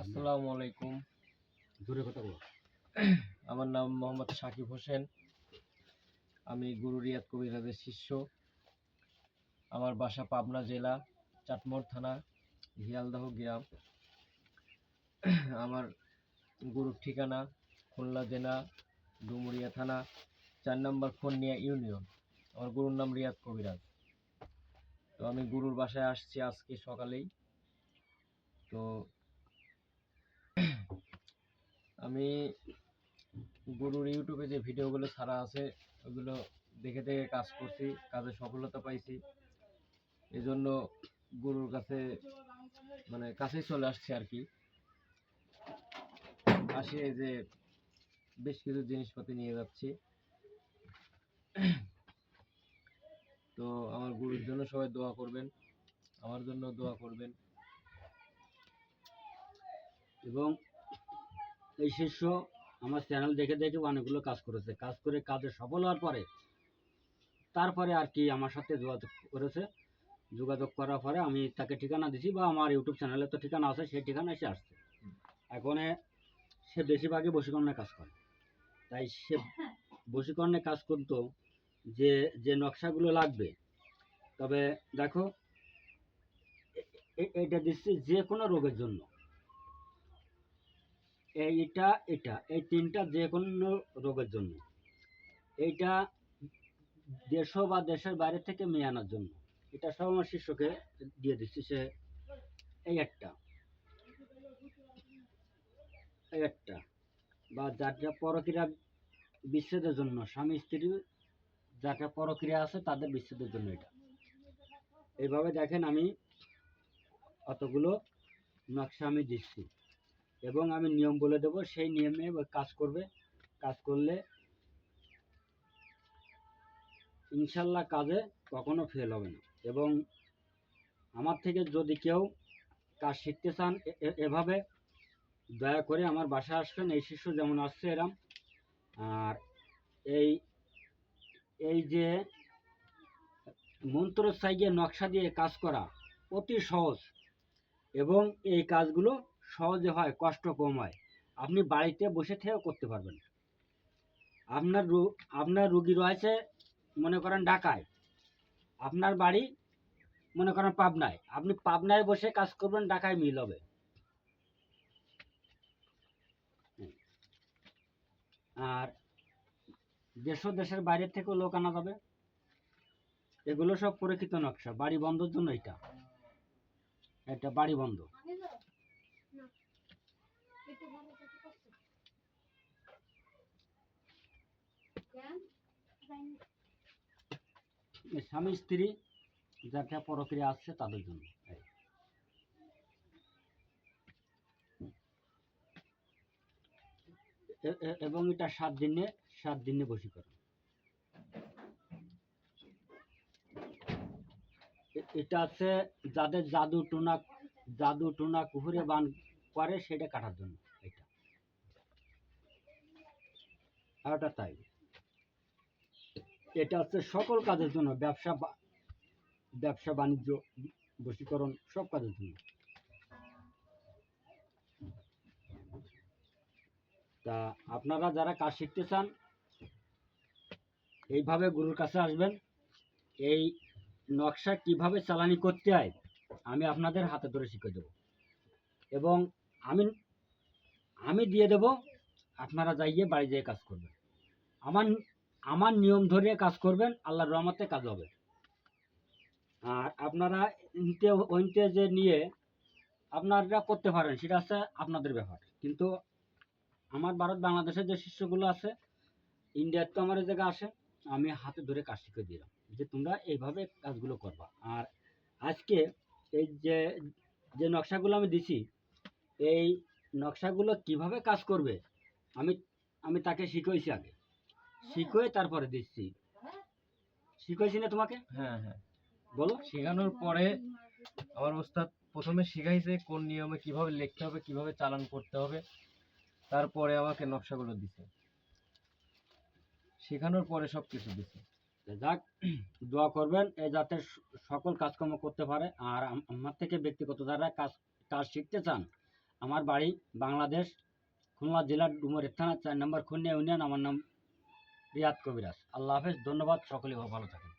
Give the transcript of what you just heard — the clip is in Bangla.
আসসালামু আলাইকুম। জোরে কথা বলো। আমার নাম মোহাম্মদ সাকিব হোসেন। আমি গুরু রিয়াদ কবিরাজের শিষ্য। আমার বাসা পাবনা জেলা চাটমোড় থানা হিয়ালদহ গ্রাম। আমার গুরুর ঠিকানা খুলনা জেলা ডুমুরিয়া থানা চার নম্বর খন্নিয়া ইউনিয়ন। আমার গুরুর নাম রিয়াদ কবিরাজ তো আমি গুরুর বাসায় আসছি আজকে সকালেই। তো আমি গুরুর ইউটিউবে যে ভিডিওগুলো ছাড়া আছে, ওগুলো দেখে দেখে কাজ করছি, কাজে সফলতা পাইছি। এজন্য গুরুর কাছে মানে কাছেই চলে আসছে আর কি। আসে যে বেশ কিছু জিনিসপাতি নিয়ে যাচ্ছি। তো আমার গুরুর জন্য সবাই দোয়া করবেন, আমার জন্য দোয়া করবেন। এবং এই শিষ্য আমার চ্যানেল দেখে দেখে অনেকগুলো কাজ করেছে। কাজ করে কাজে সফল হওয়ার পরে, তারপরে আর কি আমার সাথে যোগাযোগ করেছে। যোগাযোগ করার পরে আমি তাকে ঠিকানা দিছি বা আমার ইউটিউব চ্যানেলে তো ঠিকানা আছে, সেই ঠিকানায় সে আসছে। এখন সে বেশিরভাগই বশীকরণের কাজ করে। তাই সে বশীকরণের কাজ করতো যে যে নকশাগুলো লাগবে। তবে দেখো এটা দিচ্ছি যে কোনো রোগের জন্য। এইটা, এটা, এই তিনটা যে কোনো রোগের জন্য। এইটা দেশ বা দেশের বাইরে থেকে মেয়ে আনার জন্য। এটা সব আমার শিষ্যকে দিয়ে দিচ্ছি সে এই একটা। এই একটা। বা যারা পরক্রিয়া বিচ্ছেদের জন্য, স্বামী, স্ত্রী যারা পরক্রিয়া আছে তাদের বিচ্ছেদের জন্য এটা। এইভাবে দেখেন আমি অতগুলো নকশা আমি দিচ্ছি। এবং আমি নিয়ম বলে দেবো, সেই নিয়মে কাজ করবে। কাজ করলে ইনশাল্লাহ কাজে কখনো ফেল হবে না। এবং আমার থেকে যদি কেউ কাজ শিখতে চান এভাবে দয়া করে আমার বাসায় আসবেন। এই শিশু যেমন আসছে এরম। আর এই এই যে মন্ত্র সাইজে নকশা দিয়ে কাজ করা অতি সহজ। এবং এই কাজগুলো সহজে হয়, কষ্ট কম হয়। আপনি বাড়িতে বসে থেকেও করতে পারবেন। আপনার আপনার রুগী রয়েছে, মনে করেন ঢাকায়। আপনার বাড়ি, মনে করেন পাবনায়। আপনি পাবনায় বসে কাজ করবেন, ঢাকায় মিল হবে। আর দেশ দেশের বাইরে থেকেও লোক আনা যাবে। এগুলো সব পরীক্ষিত নকশা। বাড়ি বন্ধর জন্য এটা। এটা বাড়ি বন্ধ। স্বামী স্ত্রী যারা পরক্রিয়া আসছে তাদের জন্য। এবং এটা সাত দিনে সাত দিনে বশীকরণ। এটা আছে যাদের জাদু টুনা জাদু টুনা কুহুরে বান করে, সেটা কাটার জন্য। এটা। আর ওটা তাই। এটা হচ্ছে সকল কাজের জন্য, ব্যবসা ব্যবসা বাণিজ্য, বশীকরণ সব কাজের জন্য। তা আপনারা যারা কাজ শিখতে চান, এইভাবে গুরুর কাছে আসবেন। এই নকশা কীভাবে চালানি করতে হয়, আমি আপনাদের হাতে ধরে শিখে দেব। এবং আমি আমি দিয়ে দেব, আপনারা যাইয়ে বাড়ি যেয়ে কাজ করবেন। আমার আমার নিয়ম ধরে কাজ করবেন, আল্লাহর রহমতে কাজ হবে। আর আপনারা ইনতে, ওইনতে যে নিয়ে আপনারা করতে পারেন, সেটা হচ্ছে আপনাদের ব্যাপার। কিন্তু আমার ভারত বাংলাদেশের যে শিষ্যগুলো আছে, ইন্ডিয়ার তো আমার এই জায়গায় আসে, আমি হাতে ধরে কাজ শিখে দিলাম যে তোমরা এইভাবে কাজগুলো করবা। আর আজকে এই যে যে নকশাগুলো আমি দিছি, এই নকশাগুলো কীভাবে কাজ করবে, আমি আমি তাকে শিখাইছি আগে। শিখে তারপরে দিচ্ছি। শিখাইছি না তোমাকে? হ্যাঁ হ্যাঁ। বলো। শেখানোর পরে আমার ওস্তাদ প্রথমে শিখাইছে কোন নিয়মে কীভাবে লিখতে হবে কীভাবে চালান করতে হবে। তারপরে আমাকে নকশাগুলো দিছে। শেখানোর পরে সব কিছু দিছে যাক দোয়া করবেন এ যাতে সকল কাজকর্ম করতে পারে। আর আমার থেকে ব্যক্তিগত যারা কাজ কাজ শিখতে চান আমার বাড়ি বাংলাদেশ খুলনা জেলার ডুমুরিয়া থানা চার নম্বর খুলনা ইউনিয়ন আমার নাম রিয়াদ কবিরাজ। আল্লাহ হাফেজ ধন্যবাদ। সকলে ভালো থাকেন।